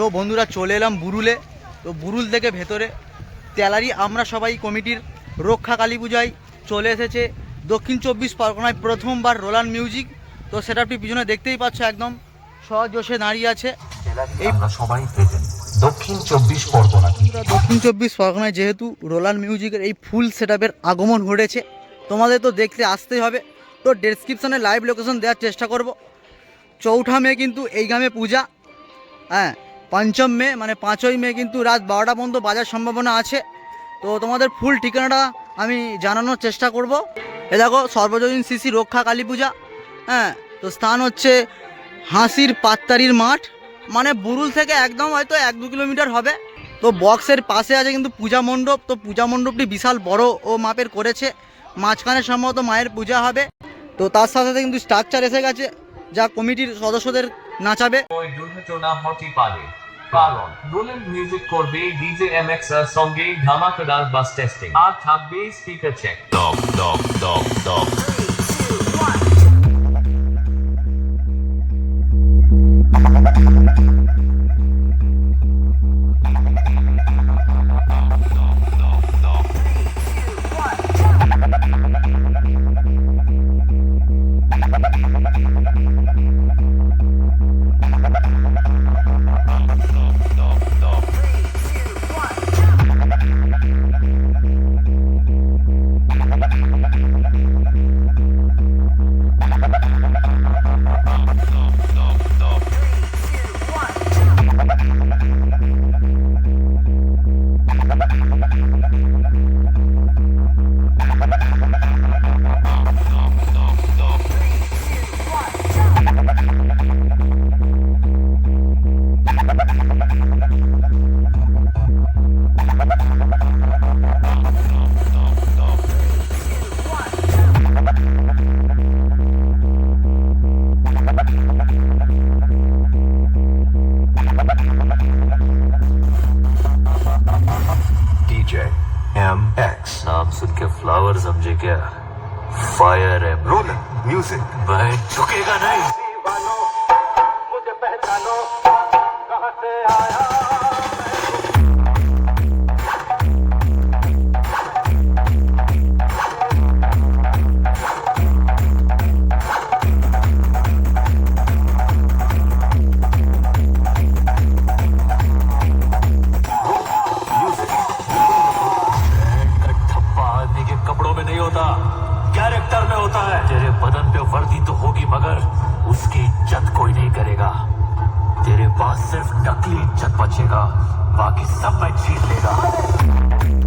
তো বন্ধুরা চলে এলাম বুরুলে। তো বুরুল থেকে ভেতরে। তেলারি আমরা সবাই কমিটির রক্ষা কালী পূজায় চলে এসেছে। দক্ষিণ চব্বিশ পরগনায় প্রথমবার রোলান মিউজিক। তো সেটা আপনি পিছনে দেখতেই পাচ্ছ একদম। সজোশে দাঁড়িয়ে আছে। আমরা সবাই দক্ষিণ চব্বিশ পরগনা দক্ষিণ চব্বিশ পরগনায় যেহেতু রোলান মিউজিকের এই ফুল সেটআপের আগমন ঘটেছে তোমাদের তো দেখতে আসতেই হবে। তো ডেসক্রিপশানে লাইভ লোকেশন দেওয়ার চেষ্টা করব। চৌঠা মে কিন্তু এই গ্রামে পূজা। হ্যাঁ পঞ্চম মে মানে পাঁচই মে কিন্তু রাত বারোটা পর্যন্ত বাজার সম্ভাবনা আছে। তো তোমাদের ফুল ঠিকানাটা আমি জানানোর চেষ্টা করব। এ দেখো, সর্বজনীন সিসি রক্ষা কালী পূজা। হ্যাঁ তো স্থান হচ্ছে হাসির পাত্তারির মাঠ। মানে বুরুল থেকে একদম হয়তো এক দু কিলোমিটার হবে। তো বক্সের পাশে আছে কিন্তু পূজা মণ্ডপ। তো পূজা মণ্ডপটি বিশাল বড় ও মাপের করেছে। মাঝখানে সম্ভবত মায়ের পূজা হবে। তো তার সাথে সাথে কিন্তু স্ট্রাকচার এসে গেছে। যা কমিটির সদস্যদের নাচাবে। দুর্ঘটনা হতে পারে। কারণ রোল্যান্ড মিউজিক করবে ডিজে এমএক্স এর সঙ্গে ধামাকাদার বাস টেস্টিং আর থাকবে স্পিকার চেক দক দক দক দক Oh, my God. नाम सुन के फ्लावर समझे क्या? फायर है। रोल म्यूज़िक मैं झुकेगा नहीं। का पास सिर्फ़ नकली इज़्ज़त बचेगा बाकी सब मैं छीन लेगा।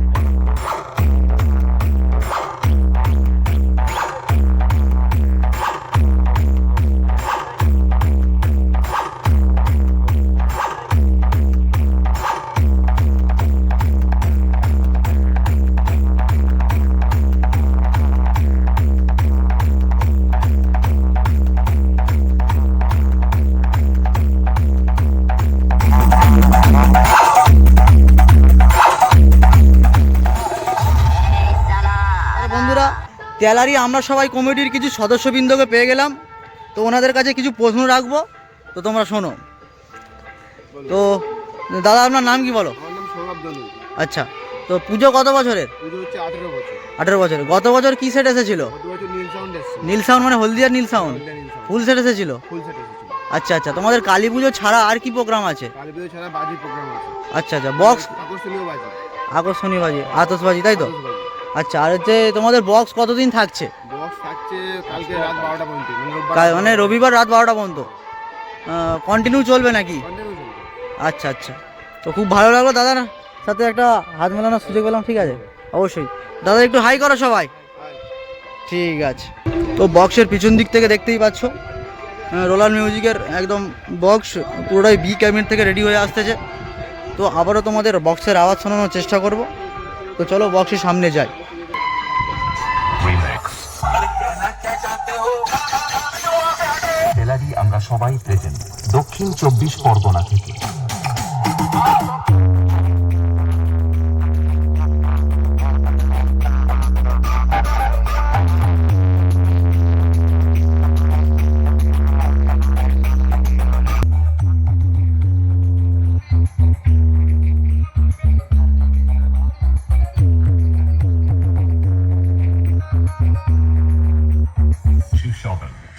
তেলারি আমরা সবাই কমিটির কিছু সদস্যবৃন্দকে পেয়ে গেলাম। তো ওনাদের কাছে কিছু প্রশ্ন রাখব। তো তোমরা শোনো। তো দাদা আপনার নাম কি বলো? আচ্ছা তো পুজো কত বছরের? আঠেরো বছর। বছরের গত বছর কি সেট এসেছিল? নীল সাউন্ড মানে হলদিয়ার নীল সাউন্ড ফুল সেট এসেছিল? আচ্ছা আচ্ছা তোমাদের কালী পুজো ছাড়া আর কি প্রোগ্রাম আছে? আচ্ছা আচ্ছা বক্স আকর্ষণীয় বাজি। আকর্ষণীয় বাজি আতসবাজি তাই তো। আচ্ছা আর হচ্ছে তোমাদের বক্স কতদিন থাকছে? বক্স থাকছে কালকে রাত বারোটা পর্যন্ত মানে মানে রবিবার রাত বারোটা পর্যন্ত। কন্টিনিউ চলবে নাকি? আচ্ছা আচ্ছা। তো খুব ভালো লাগল দাদার সাথে একটা হাত মেলানোর সুযোগ পেলাম ঠিক আছে? অবশ্যই। দাদা একটু হাই করো সবাই। ঠিক আছে। তো বক্সের পিছন দিক থেকে দেখতেই পাচ্ছ। রোলার মিউজিকের একদম বক্স পুরোটাই বি ক্যাবিনেট থেকে রেডি হয়ে আসতেছে। তো আবারও তোমাদের বক্সের আওয়াজ শোনানোর চেষ্টা করব। তো চলো বক্সের সামনে যাই। ট্রেলারই আমরা সবাই প্রেজেন্ট দক্ষিণ চব্বিশ পরগনা থেকে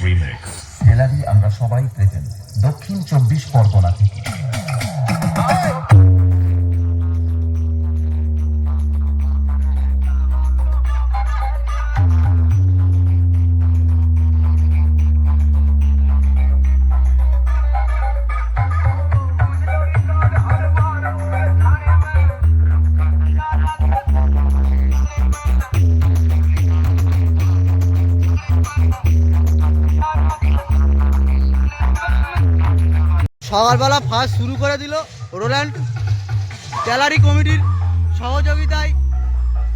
Remix. টেলারি আমরা সবাই পেতেন। দক্ষিণ চব্বিশ পরগনা থেকে। সকালবেলা ফার্স্ট শুরু করে দিল রোল্যান্ড গ্যালারি কমিটির সহযোগিতায়।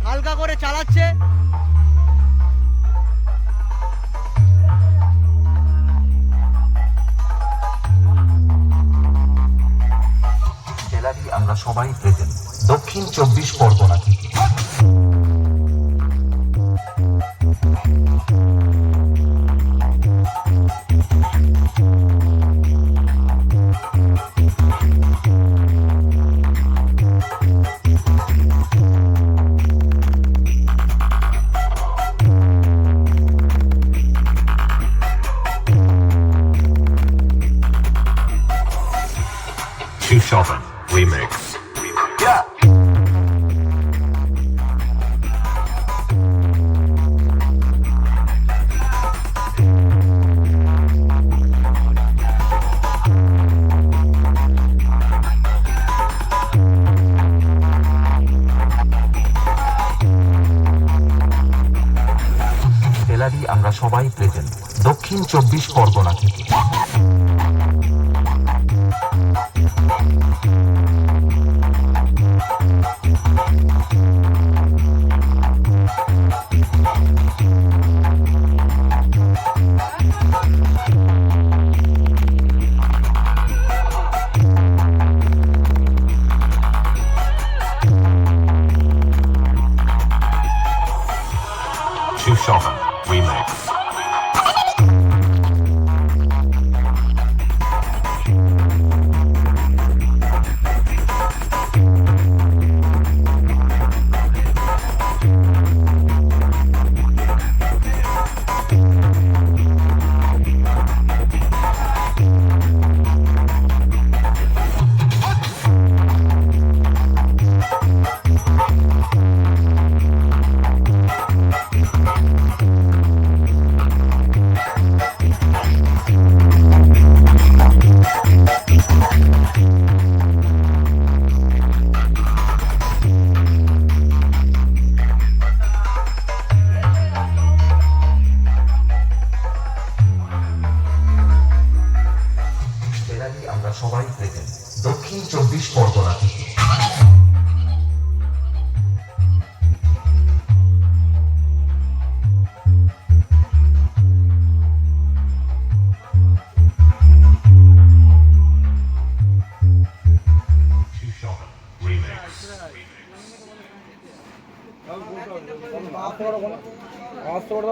হালকা করে চালাচ্ছে। আমরা সবাই প্রেজেন্ট দক্ষিণ চব্বিশ পরগনা থেকে। Shopping Remix. জেলাটি আমরা সবাই প্রেজেন্ট দক্ষিণ চব্বিশ পরগনা থেকে Two Shogun Remix.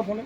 ফোনে